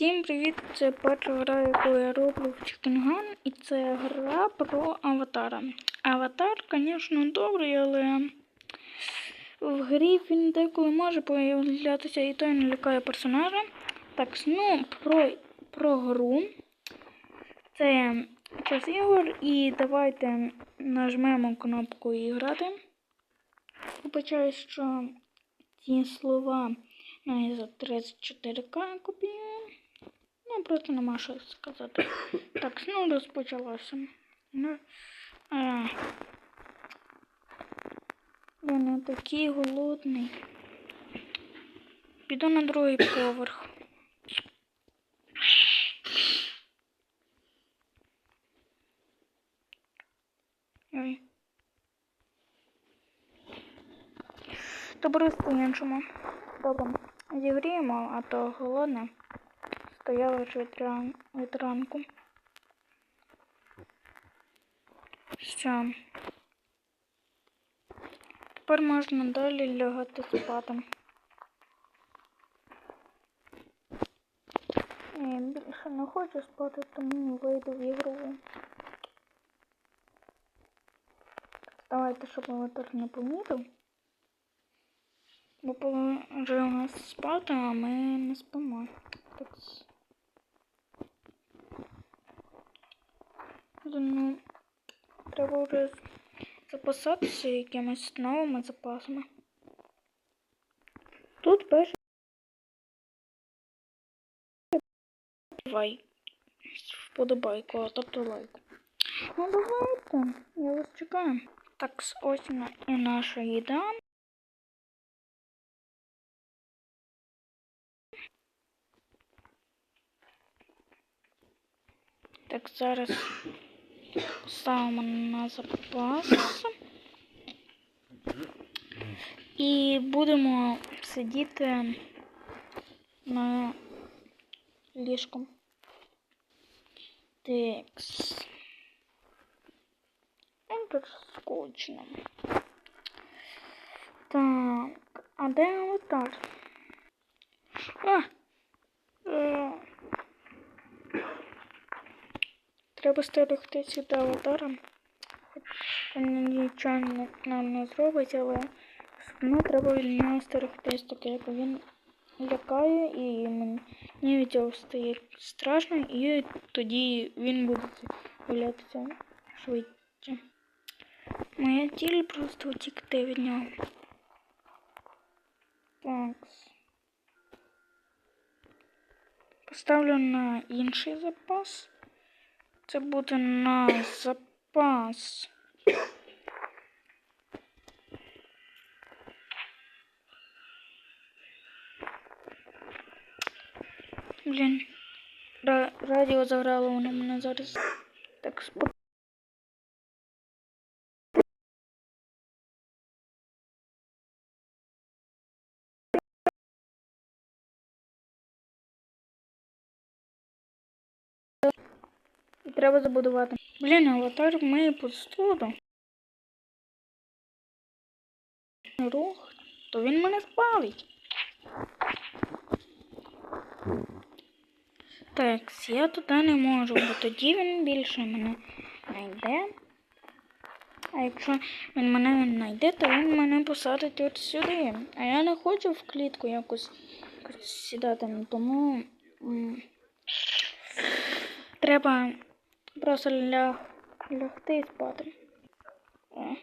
Всім привіт! Це перша гра, яку я роблю в Чікінган, і це гра про аватара. Аватар, звісно, добрий, але в грі він деколи може появлятися і той не лякає персонажа. Так, ну, про, про гру. Це час ігор, і давайте нажмемо кнопку іграти. Вибачаю, що ці слова Ну, за 34к копію. Просто нема що сказати. Так, ну розпочалося. Ну, а, я такий голодний. Піду на другий поверх. Ой. Добре, по-іншому. Добре. Зігріємо, а то голодне. Стояла ж від, ран... від ранку. Що? Тепер можна далі лягати спати. Я більше не хочу спати, тому вийду в ігрову. Давайте, щоб аватар не помітив. Бо положив нас спати, а ми не спимо. Так. Ну, треба вже запасатися якимись новими запасами. Тут пише Давай. Вподобайку, а тобто лайк. Ну давайте, я вас чекаю. Так, ось і наша їда. Так, зараз ставимо на запас. І будемо сидіти на ліжку. Текс. Тут скучно. Так, а де аватар? А! Е, Треба стерегтися до аватара. Хоч нічого нам не зробить, але одно треба від нього стерегтись, так як він лякає і мені від цього стає страшно, і тоді він буде з'являтися швидше. Моя ціль просто утікти від нього. Так. Поставлю на інший запас. Це буде на запас. Блін. Ра радіо заграло воно мене зараз. Так спо... І треба забудувати. Блін, аватар має посуду. Рух, то він мене спалить. Так, я туди не можу, бо тоді він більше мене знайде. А якщо він мене знайде, то він мене посадить от сюди. А я не хочу в клітку якось, сідати, тому м треба просто ляг лягти і спати. О.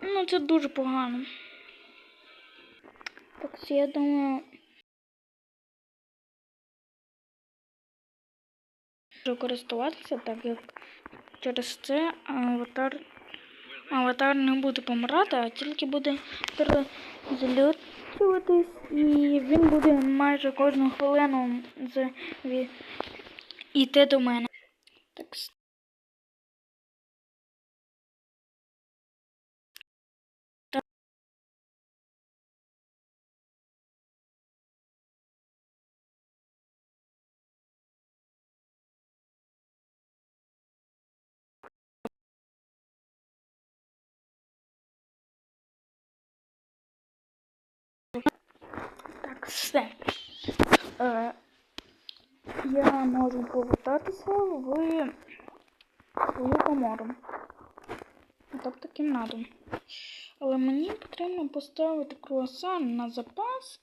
Ну, це дуже погано. Так, я думаю. Користуватися, так як через це аватар аватар не буде помирати, а тільки буде перезалютуватись і він буде майже кожну хвилину йти до мене. Все. Е, я можу повертатися в свою комору. Тобто кімнату. Але мені потрібно поставити круасан на запас,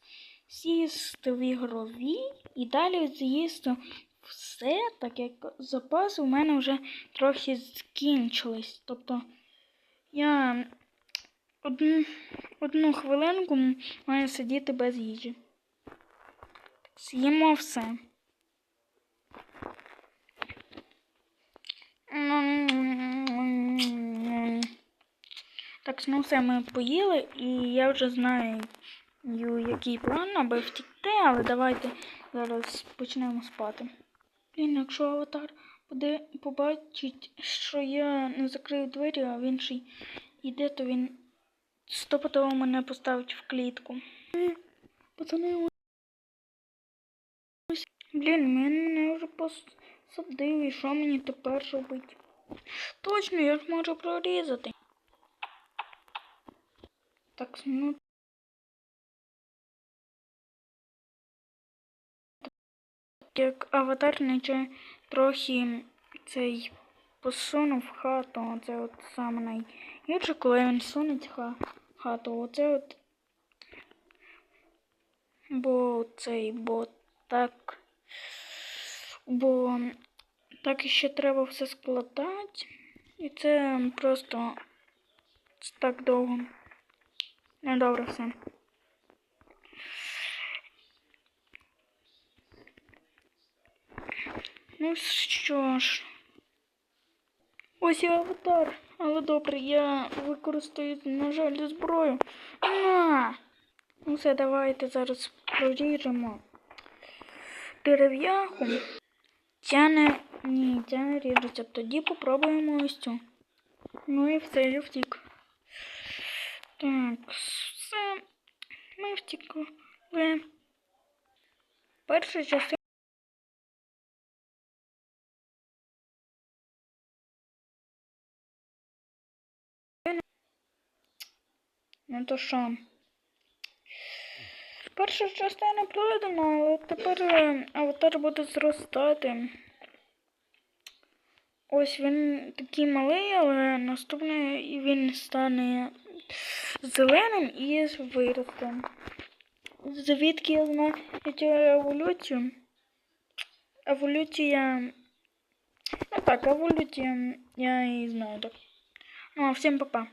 сісти в ігрові і далі з'їсти все, так як запаси у мене вже трохи скінчились. Тобто я одну, одну хвилинку маю сидіти без їжі. З'їмо все. Так, ну все ми поїли, і я вже знаю, який план, аби втікти, але давайте зараз почнемо спати. Блін, якщо аватар буде побачить, що я не закрию двері, а він ще йде, то він стопотово мене поставить в клітку. Пацани. Блін, мене вже посадив, і що мені тепер робити? Точно, я ж можу прорізати. Так, ну. Як аватар наче трохи цей посунув хату, оце от саме найгірше, коли він сунеть ха хату, оце от. Бо цей, бо так. Бо так ще треба все складати. І це просто так довго. Ну добре все. Ну що ж. Ось і аватар. Але добре, я використаю, на жаль, зброю. На! Ну все, давайте зараз проріжемо дерев'яху. Ця не... Ні, ця не ріжеться. Тоді попробуємо ось цю. Ну і все, я втік. Так, все. Ми втікли. Перша частина. Ну то що? Перша частина пройдена, але тепер е, аватар буде зростати. Ось він такий малий, але наступний він стане зеленим і виросте. Звідки я знаю цю еволюцію? Еволюція. Ну так, еволюція я і знаю так. Ну а всім па-па.